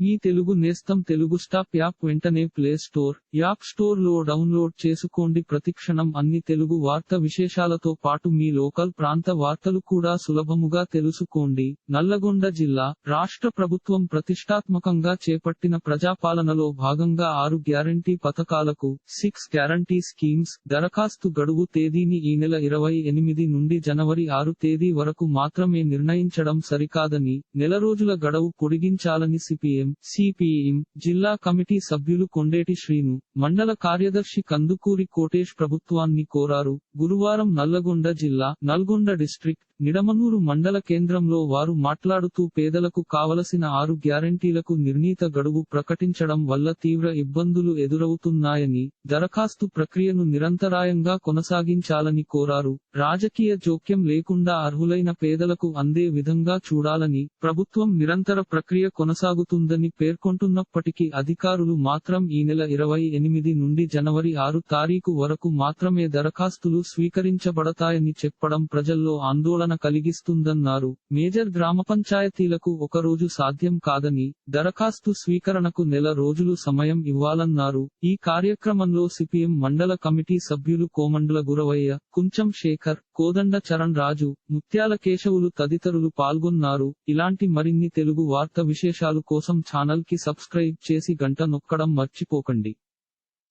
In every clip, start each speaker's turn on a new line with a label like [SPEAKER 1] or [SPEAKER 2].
[SPEAKER 1] మీ తెలుగు నేస్తం Telugu stop app వెంటనే play store app స్టోర్లో డౌన్లోడ్ చేసుకోండి. ప్రతిక్షణం అన్ని తెలుగు వార్త విశేషాలతో పాటు మీ లోకల్ ప్రాంత వార్తలు కూడా సులభముగా తెలుసుకోండి. నల్లగొండ జిల్లా రాష్ట్ర ప్రభుత్వం ప్రతిష్టాత్మకంగా చేపట్టిన ప్రజాపాలనలో భాగంగా ఆరు గ్యారంటీ పథకాలకు సిక్స్ గ్యారంటీ స్కీమ్స్ దరఖాస్తు గడువు తేదీని ఈ నెల ఇరవై ఎనిమిది నుండి జనవరి ఆరు తేదీ వరకు మాత్రమే నిర్ణయించడం సరికాదని నెల రోజుల గడువు పొడిగించాలని సిపిఎం సిపిఎం జిల్లా కమిటీ సభ్యులు కొండేటి శ్రీను మండల కార్యదర్శి కందుకూరి కోటేష్ ప్రభుత్వాన్ని కోరారు. గురువారం నల్లగొండ జిల్లా నల్గొండ డిస్ట్రిక్ట్ నిడమనూరు మండల కేంద్రంలో వారు మాట్లాడుతూ పేదలకు కావలసిన ఆరు గ్యారంటీలకు నిర్ణీత గడువు ప్రకటించడం వల్ల తీవ్ర ఇబ్బందులు ఎదురవుతున్నాయని దరఖాస్తు ప్రక్రియను నిరంతరాయంగా కొనసాగించాలని కోరారు. రాజకీయ జోక్యం లేకుండా అర్హులైన పేదలకు అందే విధంగా చూడాలని ప్రభుత్వం నిరంతర ప్రక్రియ కొనసాగుతుందని పేర్కొంటున్నప్పటికీ అధికారులు మాత్రం ఈ నెల ఇరవై ఎనిమిది నుండి జనవరి ఆరు తారీఖు వరకు మాత్రమే దరఖాస్తులు స్వీకరించబడతాయని చెప్పడం ప్రజల్లో ఆందోళన కలిగిస్తుందన్నారు. మేజర్ గ్రామ పంచాయతీలకు ఒక రోజు సాధ్యం కాదని దరఖాస్తు స్వీకరణకు నెల రోజులు సమయం ఇవ్వాలన్నారు. ఈ కార్యక్రమంలో సిపిఎం మండల కమిటీ సభ్యులు కోమండల గురవయ్య కుంచం శేఖర్ కోదండ చరణ్ రాజు ముత్యాల కేశవులు తదితరులు పాల్గొన్నారు. ఇలాంటి మరిన్ని తెలుగు వార్త విశేషాలు కోసం ఛానల్కి సబ్స్క్రైబ్ చేసి గంట నొక్కడం మర్చిపోకండి.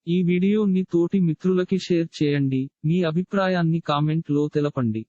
[SPEAKER 1] ఈ వీడియోని తోటి మిత్రులకి షేర్ చేయండి. మీ అభిప్రాయాన్ని కామెంట్లో తెలపండి.